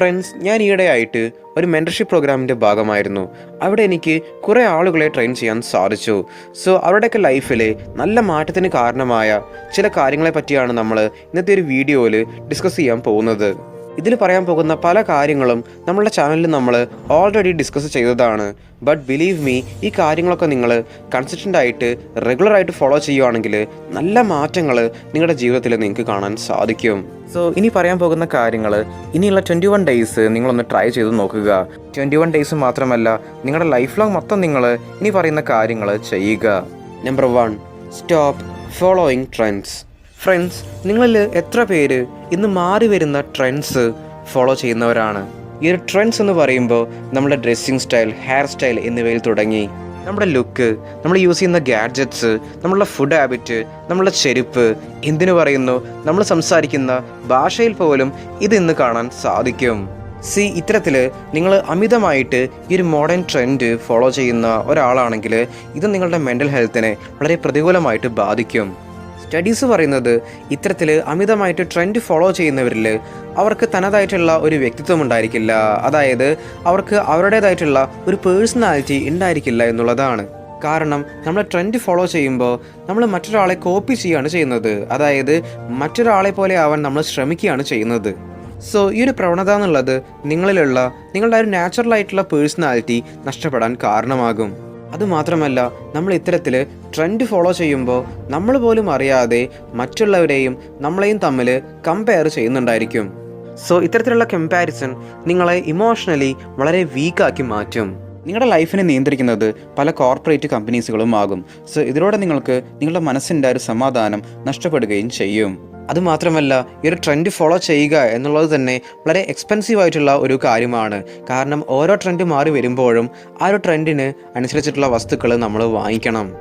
Friends ഞാൻ ഈയിടെയായിട്ട് ഒരു മെന്റർഷിപ്പ് പ്രോഗ്രാമിന്റെ ഭാഗമായിരുന്നു. അവിടെ എനിക്ക് കുറേ ആളുകളെ ട്രെയിൻ ചെയ്യാൻ സാധിച്ചു. സോ അവരുടെയൊക്കെ ലൈഫിലെ നല്ല മാറ്റത്തിന് കാരണമായ ചില കാര്യങ്ങളെ പറ്റിയാണ് നമ്മൾ ഇന്നത്തെ ഒരു വീഡിയോയിൽ ഡിസ്കസ് ചെയ്യാൻ പോകുന്നത്. ഇതിൽ പറയാൻ പോകുന്ന പല കാര്യങ്ങളും നമ്മളുടെ ചാനലിൽ നമ്മൾ ഓൾറെഡി ഡിസ്കസ് ചെയ്തതാണ്. ബട്ട് ബിലീവ് മീ ഈ കാര്യങ്ങളൊക്കെ നിങ്ങൾ കൺസിസ്റ്റന്റ് ആയിട്ട് റെഗുലർ ആയിട്ട് ഫോളോ ചെയ്യുവാണെങ്കിൽ നല്ല മാറ്റങ്ങൾ നിങ്ങളുടെ ജീവിതത്തിൽ നിങ്ങൾക്ക് കാണാൻ സാധിക്കും. സോ ഇനി പറയാൻ പോകുന്ന കാര്യങ്ങൾ ഇനിയുള്ള ട്വന്റി വൺ ഡേയ്സ് നിങ്ങളൊന്ന് ട്രൈ ചെയ്ത് നോക്കുക. ട്വന്റി വൺ ഡേയ്സ് മാത്രമല്ല നിങ്ങളുടെ ലൈഫ് ലോങ് മൊത്തം നിങ്ങൾ ഇനി പറയുന്ന കാര്യങ്ങൾ ചെയ്യുക. Number one stop following trends friends നിങ്ങളിൽ എത്ര പേര് ഇന്ന് മാറി വരുന്ന ട്രെൻഡ്സ് ഫോളോ ചെയ്യുന്നവരാണ്? ഈ ഒരു ട്രെൻഡ്സ് എന്ന് പറയുമ്പോൾ നമ്മുടെ ഡ്രസ്സിങ് സ്റ്റൈൽ ഹെയർ സ്റ്റൈൽ എന്നിവയിൽ തുടങ്ങി. നമ്മുടെ ലുക്ക് നമ്മൾ യൂസ് ചെയ്യുന്ന ഗാഡ്ജറ്റ്സ് നമ്മളുടെ ഫുഡ് ഹാബിറ്റ് നമ്മളുടെ ചെരുപ്പ് എന്തിനു പറയുന്നു നമ്മൾ സംസാരിക്കുന്ന ഭാഷയിൽ പോലും ഇത് ഇന്ന് കാണാൻ സാധിക്കും. സി ഇത്തരത്തിൽ നിങ്ങൾ അമിതമായിട്ട് ഈ ഒരു മോഡേൺ ട്രെൻഡ് ഫോളോ ചെയ്യുന്ന ഒരാളാണെങ്കിൽ ഇത് നിങ്ങളുടെ മെന്റൽ ഹെൽത്തിനെ വളരെ പ്രതികൂലമായിട്ട് ബാധിക്കും. സ്റ്റഡീസ് പറയുന്നത് ഇത്തരത്തിൽ അമിതമായിട്ട് ട്രെൻഡ് ഫോളോ ചെയ്യുന്നവരിൽ അവർക്ക് തനതായിട്ടുള്ള ഒരു വ്യക്തിത്വം ഉണ്ടായിരിക്കില്ല. അതായത് അവർക്ക് അവരുടേതായിട്ടുള്ള ഒരു പേഴ്സണാലിറ്റി ഉണ്ടായിരിക്കില്ല എന്നുള്ളതാണ്. കാരണം നമ്മൾ ട്രെൻഡ് ഫോളോ ചെയ്യുമ്പോൾ നമ്മൾ മറ്റൊരാളെ കോപ്പി ചെയ്യുകയാണ് ചെയ്യുന്നത്. അതായത് മറ്റൊരാളെ പോലെ ആവാൻ നമ്മൾ ശ്രമിക്കുകയാണ് ചെയ്യുന്നത്. സോ ഈ ഒരു പ്രവണത എന്നുള്ളത് നിങ്ങളിലുള്ള നിങ്ങളുടെ ഒരു നാച്ചുറൽ ആയിട്ടുള്ള പേഴ്സണാലിറ്റി നഷ്ടപ്പെടാൻ കാരണമാകും. അതുമാത്രമല്ല നമ്മൾ ഇത്തരത്തിൽ ട്രെൻഡ് ഫോളോ ചെയ്യുമ്പോൾ നമ്മൾ പോലും അറിയാതെ മറ്റുള്ളവരെയും നമ്മളെയും തമ്മിൽ കമ്പയർ ചെയ്യുന്നുണ്ടായിരിക്കും. സോ ഇത്തരത്തിലുള്ള കമ്പാരിസൺ നിങ്ങളെ ഇമോഷണലി വളരെ വീക്കാക്കി മാറ്റും. നിങ്ങളുടെ ലൈഫിനെ നിയന്ത്രിക്കുന്നത് പല കോർപ്പറേറ്റ് കമ്പനീസുകളും ആകും. സോ ഇതിലൂടെ നിങ്ങൾക്ക് നിങ്ങളുടെ മനസ്സിന്റെ ഒരു സമാധാനം നഷ്ടപ്പെടുകയും ചെയ്യും. അതുമാത്രമല്ല ഈ ഒരു ട്രെൻഡ് ഫോളോ ചെയ്യുക എന്നുള്ളത് തന്നെ വളരെ എക്സ്പെൻസീവ് ആയിട്ടുള്ള ഒരു കാര്യമാണ്. കാരണം ഓരോ ട്രെൻഡ് മാറി വരുമ്പോഴും ആ ഒരു ട്രെൻഡിന് അനുസരിച്ചിട്ടുള്ള വസ്തുക്കൾ നമ്മൾ വാങ്ങിക്കണം.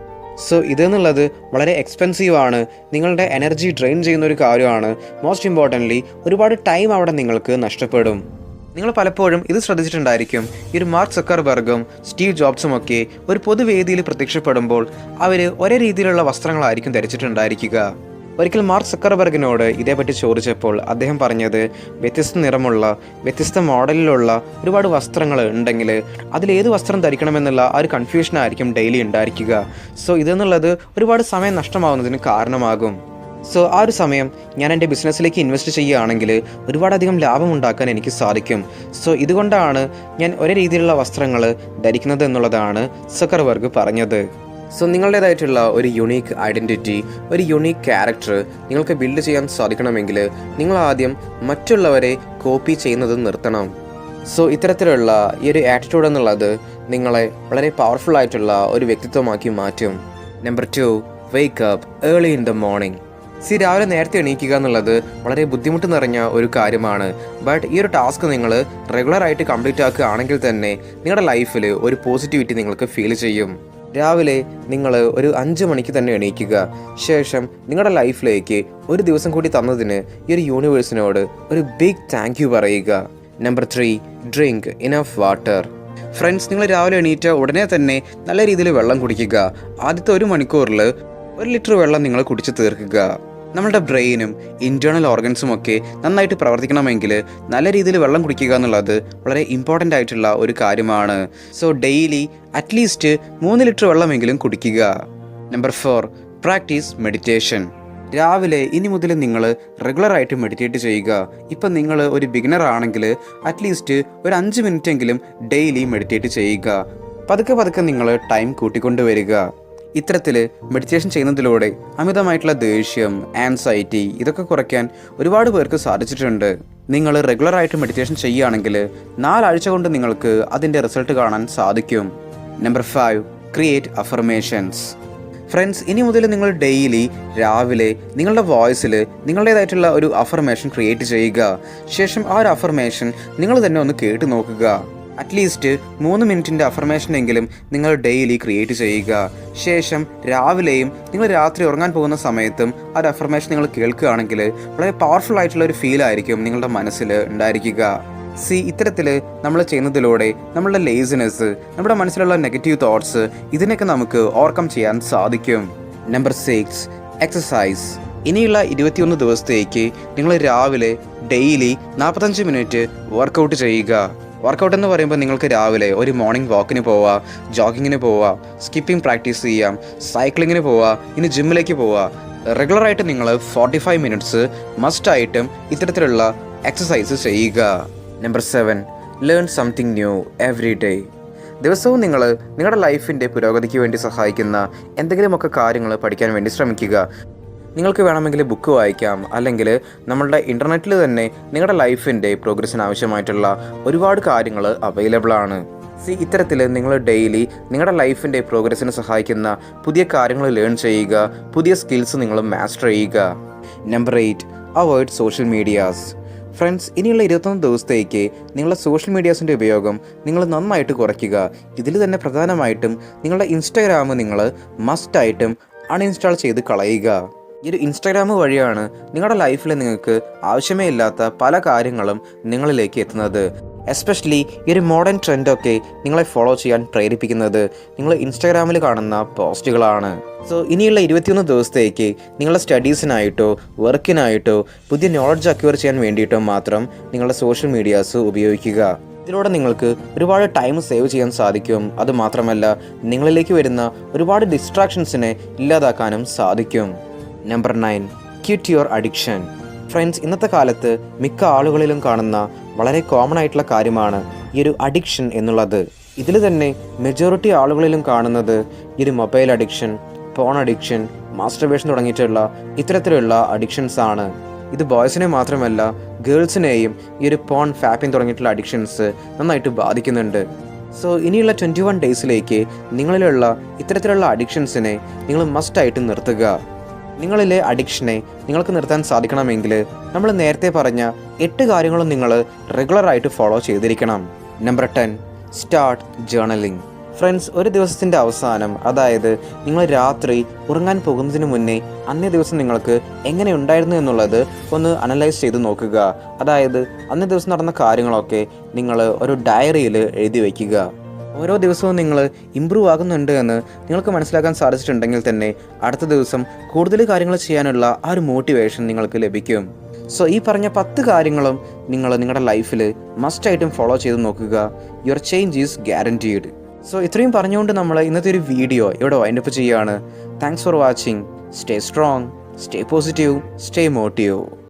സോ ഇതെന്നുള്ളത് വളരെ എക്സ്പെൻസീവ് ആണ്. നിങ്ങളുടെ എനർജി ഡ്രെയിൻ ചെയ്യുന്ന ഒരു കാര്യമാണ്. മോസ്റ്റ് ഇമ്പോർട്ടന്റ്ലി ഒരുപാട് ടൈം അവിടെ നിങ്ങൾക്ക് നഷ്ടപ്പെടും. നിങ്ങൾ പലപ്പോഴും ഇത് ശ്രദ്ധിച്ചിട്ടുണ്ടായിരിക്കും. ഈ ഒരു മാർക്ക് സക്കർബർഗും സ്റ്റീവ് ജോബ്സും ഒക്കെ ഒരു പൊതുവേദിയിൽ പ്രത്യക്ഷപ്പെടുമ്പോൾ അവർ ഒരേ രീതിയിലുള്ള വസ്ത്രങ്ങളായിരിക്കും ധരിച്ചിട്ടുണ്ടായിരിക്കുക. ഒരിക്കൽ മാർക്ക് സക്കർബർഗിനോട് ഇതേപ്പറ്റി ചോദിച്ചപ്പോൾ അദ്ദേഹം പറഞ്ഞത് വ്യത്യസ്ത നിറമുള്ള വ്യത്യസ്ത മോഡലിലുള്ള ഒരുപാട് വസ്ത്രങ്ങൾ ഉണ്ടെങ്കിൽ അതിലേത് വസ്ത്രം ധരിക്കണമെന്നുള്ള ആ ഒരു കൺഫ്യൂഷനായിരിക്കും ഡെയിലി ഉണ്ടായിരിക്കുക. സോ ഇതെന്നുള്ളത് ഒരുപാട് സമയം നഷ്ടമാകുന്നതിന് കാരണമാകും. സോ ആ ഒരു സമയം ഞാൻ എന്റെ ബിസിനസ്സിലേക്ക് ഇൻവെസ്റ്റ് ചെയ്യുകയാണെങ്കിൽ ഒരുപാടധികം ലാഭം ഉണ്ടാക്കാൻ എനിക്ക് സാധിക്കും. സോ ഇതുകൊണ്ടാണ് ഞാൻ ഒരേ രീതിയിലുള്ള വസ്ത്രങ്ങൾ ധരിക്കുന്നത് എന്നുള്ളതാണ് സക്കർവർഗ് പറഞ്ഞത്. സോ നിങ്ങളുടേതായിട്ടുള്ള ഒരു യുണീക്ക് ഐഡന്റിറ്റി ഒരു യുണീക്ക് ക്യാരക്ടർ നിങ്ങൾക്ക് ബിൽഡ് ചെയ്യാൻ സാധിക്കണമെങ്കിൽ നിങ്ങൾ ആദ്യം മറ്റുള്ളവരെ കോപ്പി ചെയ്യുന്നത് നിർത്തണം. സോ ഇത്തരത്തിലുള്ള ഈ ഒരു ആറ്റിറ്റ്യൂഡ് എന്നുള്ളത് നിങ്ങളെ വളരെ പവർഫുൾ ആയിട്ടുള്ള ഒരു വ്യക്തിത്വമാക്കി മാറ്റും. Number two wake up early in the morning C രാവിലെ നേരത്തെ എണീക്കുക എന്നുള്ളത് വളരെ ബുദ്ധിമുട്ട് നിറഞ്ഞ ഒരു കാര്യമാണ്. ബട്ട് ഈ ഒരു ടാസ്ക് നിങ്ങൾ റെഗുലറായിട്ട് കംപ്ലീറ്റ് ആക്കുകയാണെങ്കിൽ തന്നെ നിങ്ങളുടെ ലൈഫിൽ ഒരു പോസിറ്റിവിറ്റി നിങ്ങൾക്ക് ഫീൽ ചെയ്യും. രാവിലെ നിങ്ങൾ ഒരു അഞ്ച് മണിക്ക് തന്നെ എണീക്കുക. ശേഷം നിങ്ങളുടെ ലൈഫിലേക്ക് ഒരു ദിവസം കൂടി തന്നതിന് ഈ ഒരു യൂണിവേഴ്സിനോട് ഒരു ബിഗ് താങ്ക് യു പറയുക. Number three drink enough water friends നിങ്ങൾ രാവിലെ എണീറ്റ ഉടനെ തന്നെ നല്ല രീതിയിൽ വെള്ളം കുടിക്കുക. ആദ്യത്തെ ഒരു മണിക്കൂറിൽ ഒരു ലിറ്റർ വെള്ളം നിങ്ങൾ കുടിച്ച് തീർക്കുക. നമ്മളുടെ ബ്രെയിനും ഇന്റേർണൽ ഓർഗൻസും ഒക്കെ നന്നായിട്ട് പ്രവർത്തിക്കണമെങ്കിൽ നല്ല രീതിയിൽ വെള്ളം കുടിക്കുക എന്നുള്ളത് വളരെ ഇമ്പോർട്ടന്റ് ആയിട്ടുള്ള ഒരു കാര്യമാണ്. സോ ഡെയിലി അറ്റ്ലീസ്റ്റ് മൂന്ന് ലിറ്റർ വെള്ളമെങ്കിലും കുടിക്കുക. നമ്പർ ഫോർ പ്രാക്ടീസ് മെഡിറ്റേഷൻ രാവിലെ ഇനി മുതൽ നിങ്ങൾ റെഗുലറായിട്ട് മെഡിറ്റേറ്റ് ചെയ്യുക. ഇപ്പം നിങ്ങൾ ഒരു ബിഗിനർ ആണെങ്കിൽ അറ്റ്ലീസ്റ്റ് ഒരു അഞ്ച് മിനിറ്റ് എങ്കിലും ഡെയിലി മെഡിറ്റേറ്റ് ചെയ്യുക. പതുക്കെ പതുക്കെ നിങ്ങൾ ടൈം കൂട്ടിക്കൊണ്ട് വരിക. ഇത്തരത്തിൽ മെഡിറ്റേഷൻ ചെയ്യുന്നതിലൂടെ അമിതമായിട്ടുള്ള ദേഷ്യം ആൻസൈറ്റി ഇതൊക്കെ കുറയ്ക്കാൻ ഒരുപാട് പേർക്ക് സാധിച്ചിട്ടുണ്ട്. നിങ്ങൾ റെഗുലറായിട്ട് മെഡിറ്റേഷൻ ചെയ്യുകയാണെങ്കിൽ നാലാഴ്ച കൊണ്ട് നിങ്ങൾക്ക് അതിന്റെ റിസൾട്ട് കാണാൻ സാധിക്കും. Number five create affirmations friends ഇനി മുതൽ നിങ്ങൾ ഡെയിലി രാവിലെ നിങ്ങളുടെ വോയിസിൽ നിങ്ങളുടേതായിട്ടുള്ള ഒരു അഫർമേഷൻ ക്രിയേറ്റ് ചെയ്യുക. ശേഷം ആ ഒരു അഫർമേഷൻ നിങ്ങൾ തന്നെ ഒന്ന് കേട്ട് നോക്കുക. അറ്റ്ലീസ്റ്റ് മൂന്ന് മിനിറ്റിന്റെ അഫർമേഷനെങ്കിലും നിങ്ങൾ ഡെയിലി ക്രിയേറ്റ് ചെയ്യുക. ശേഷം രാവിലെയും നിങ്ങൾ രാത്രി ഉറങ്ങാൻ പോകുന്ന സമയത്തും ആ ഒരു അഫർമേഷൻ നിങ്ങൾ കേൾക്കുകയാണെങ്കിൽ വളരെ പവർഫുൾ ആയിട്ടുള്ള ഒരു ഫീൽ ആയിരിക്കും നിങ്ങളുടെ മനസ്സിൽ ഉണ്ടായിരിക്കുക. സി ഇത്തരത്തിൽ നമ്മൾ ചെയ്യുന്നതിലൂടെ നമ്മളുടെ ലേസിനെസ് നമ്മുടെ മനസ്സിലുള്ള നെഗറ്റീവ് തോട്ട്സ് ഇതിനൊക്കെ നമുക്ക് ഓവർകം ചെയ്യാൻ സാധിക്കും. നമ്പർ സിക്സ് എക്സസൈസ് ഇനിയുള്ള ഇരുപത്തിയൊന്ന് ദിവസത്തേക്ക് നിങ്ങൾ രാവിലെ ഡെയിലി നാൽപ്പത്തഞ്ച് മിനിറ്റ് വർക്കൗട്ട് ചെയ്യുക. വർക്കൗട്ട് എന്ന് പറയുമ്പോൾ നിങ്ങൾക്ക് രാവിലെ ഒരു മോർണിംഗ് വാക്കിന് പോവുക ജോഗിങ്ങിന് പോവുക സ്കിപ്പിംഗ് പ്രാക്ടീസ് ചെയ്യാം സൈക്ലിങ്ങിന് പോവുക ഇനി ജിമ്മിലേക്ക് പോവുക റെഗുലറായിട്ട് നിങ്ങൾ ഫോർട്ടി ഫൈവ് മിനിറ്റ്സ് മസ്റ്റായിട്ടും ഇത്തരത്തിലുള്ള എക്സസൈസ് ചെയ്യുക. Number seven learn something new every day ദിവസവും നിങ്ങൾ നിങ്ങളുടെ ലൈഫിന്റെ പുരോഗതിക്ക് വേണ്ടി സഹായിക്കുന്ന എന്തെങ്കിലുമൊക്കെ കാര്യങ്ങൾ പഠിക്കാൻ വേണ്ടി ശ്രമിക്കുക. നിങ്ങൾക്ക് വേണമെങ്കിൽ ബുക്ക് വായിക്കാം. അല്ലെങ്കിൽ നമ്മളുടെ ഇന്റർനെറ്റിൽ തന്നെ നിങ്ങളുടെ ലൈഫിന്റെ പ്രോഗ്രസ്സിന് ആവശ്യമായിട്ടുള്ള ഒരുപാട് കാര്യങ്ങൾ അവൈലബിൾ ആണ്. സി ഇത്തരത്തിൽ നിങ്ങൾ ഡെയിലി നിങ്ങളുടെ ലൈഫിന്റെ പ്രോഗ്രസ്സിന് സഹായിക്കുന്ന പുതിയ കാര്യങ്ങൾ ലേൺ ചെയ്യുക പുതിയ സ്കിൽസ് നിങ്ങൾ മാസ്റ്റർ ചെയ്യുക. Number eight avoid social medias friends ഇനിയുള്ള ഇരുപത്തൊന്ന് ദിവസത്തേക്ക് നിങ്ങളുടെ സോഷ്യൽ മീഡിയാസിന്റെ ഉപയോഗം നിങ്ങൾ നന്നായിട്ട് കുറയ്ക്കുക. ഇതിൽ തന്നെ പ്രധാനമായിട്ടും നിങ്ങളുടെ ഇൻസ്റ്റാഗ്രാം നിങ്ങൾ മസ്റ്റായിട്ടും അൺഇൻസ്റ്റാൾ ചെയ്ത് കളയുക. ഈ ഒരു ഇൻസ്റ്റാഗ്രാം വഴിയാണ് നിങ്ങളുടെ ലൈഫിൽ നിങ്ങൾക്ക് ആവശ്യമേ ഇല്ലാത്ത പല കാര്യങ്ങളും നിങ്ങളിലേക്ക് എത്തുന്നത്. എസ്പെഷ്യലി ഈ ഒരു മോഡേൺ ട്രെൻഡൊക്കെ നിങ്ങളെ ഫോളോ ചെയ്യാൻ പ്രേരിപ്പിക്കുന്നത് നിങ്ങൾ ഇൻസ്റ്റാഗ്രാമിൽ കാണുന്ന പോസ്റ്റുകളാണ് സോ ഇനിയുള്ള ഇരുപത്തിയൊന്ന് ദിവസത്തേക്ക് നിങ്ങളുടെ സ്റ്റഡീസിനായിട്ടോ വർക്കിനായിട്ടോ പുതിയ നോളജ് അക്വയർ ചെയ്യാൻ വേണ്ടിയിട്ടോ മാത്രം നിങ്ങളുടെ സോഷ്യൽ മീഡിയാസ് ഉപയോഗിക്കുക. ഇതിലൂടെ നിങ്ങൾക്ക് ഒരുപാട് ടൈം സേവ് ചെയ്യാൻ സാധിക്കും. അതുമാത്രമല്ല നിങ്ങളിലേക്ക് വരുന്ന ഒരുപാട് ഡിസ്ട്രാക്ഷൻസിനെ ഇല്ലാതാക്കാനും സാധിക്കും. Number nine quit your addiction friends ഇന്നത്തെ കാലത്ത് മിക്ക ആളുകളിലും കാണുന്ന വളരെ കോമൺ ആയിട്ടുള്ള കാര്യമാണ് ഈ ഒരു അഡിക്ഷൻ എന്നുള്ളത്. ഇതിൽ തന്നെ മെജോറിറ്റി ആളുകളിലും കാണുന്നത് ഈ ഒരു mobile addiction phone addiction masturbation തുടങ്ങിയിട്ടുള്ള ഇത്തരത്തിലുള്ള അഡിക്ഷൻസ് ആണ്. ഇത് ബോയ്സിനെ മാത്രമല്ല ഗേൾസിനെയും ഈ ഒരു പോൺ ഫാപ്പിംഗ് തുടങ്ങിയിട്ടുള്ള അഡിക്ഷൻസ് നന്നായിട്ട് ബാധിക്കുന്നുണ്ട്. സോ ഇനിയുള്ള ട്വന്റി വൺ ഡേയ്സിലേക്ക് നിങ്ങളിലുള്ള ഇത്തരത്തിലുള്ള അഡിക്ഷൻസിനെ നിങ്ങൾ മസ്റ്റായിട്ട് നിർത്തുക. നിങ്ങളിലെ അഡിക്ഷനെ നിങ്ങൾക്ക് നിർത്താൻ സാധിക്കണമെങ്കിൽ നമ്മൾ നേരത്തെ പറഞ്ഞ എട്ട് കാര്യങ്ങളും നിങ്ങൾ റെഗുലറായിട്ട് ഫോളോ ചെയ്തിരിക്കണം. Number ten start journaling friends ഒരു ദിവസത്തിന്റെ അവസാനം അതായത് നിങ്ങൾ രാത്രി ഉറങ്ങാൻ പോകുന്നതിന് മുന്നേ അന്നേ ദിവസം നിങ്ങൾക്ക് എങ്ങനെ ഉണ്ടായിരുന്നു എന്നുള്ളത് ഒന്ന് അനലൈസ് ചെയ്ത് നോക്കുക. അതായത് അന്നേ ദിവസം നടന്ന കാര്യങ്ങളൊക്കെ നിങ്ങൾ ഒരു ഡയറിയിൽ എഴുതി വയ്ക്കുക. ഓരോ ദിവസവും നിങ്ങൾ ഇമ്പ്രൂവ് ആകുന്നുണ്ട് എന്ന് നിങ്ങൾക്ക് മനസ്സിലാക്കാൻ സാധിച്ചിട്ടുണ്ടെങ്കിൽ തന്നെ അടുത്ത ദിവസം കൂടുതൽ കാര്യങ്ങൾ ചെയ്യാനുള്ള ആ ഒരു മോട്ടിവേഷൻ നിങ്ങൾക്ക് ലഭിക്കും. സോ ഈ പറഞ്ഞ പത്ത് കാര്യങ്ങളും നിങ്ങൾ നിങ്ങളുടെ ലൈഫിൽ മസ്റ്റായിട്ടും ഫോളോ ചെയ്ത് നോക്കുക. Your change is guaranteed so ഇത്രയും പറഞ്ഞുകൊണ്ട് നമ്മൾ ഇന്നത്തെ ഒരു വീഡിയോ ഇവിടെ വൈൻഡപ്പ് ചെയ്യുകയാണ്. Thanks for watching stay strong stay positive stay motive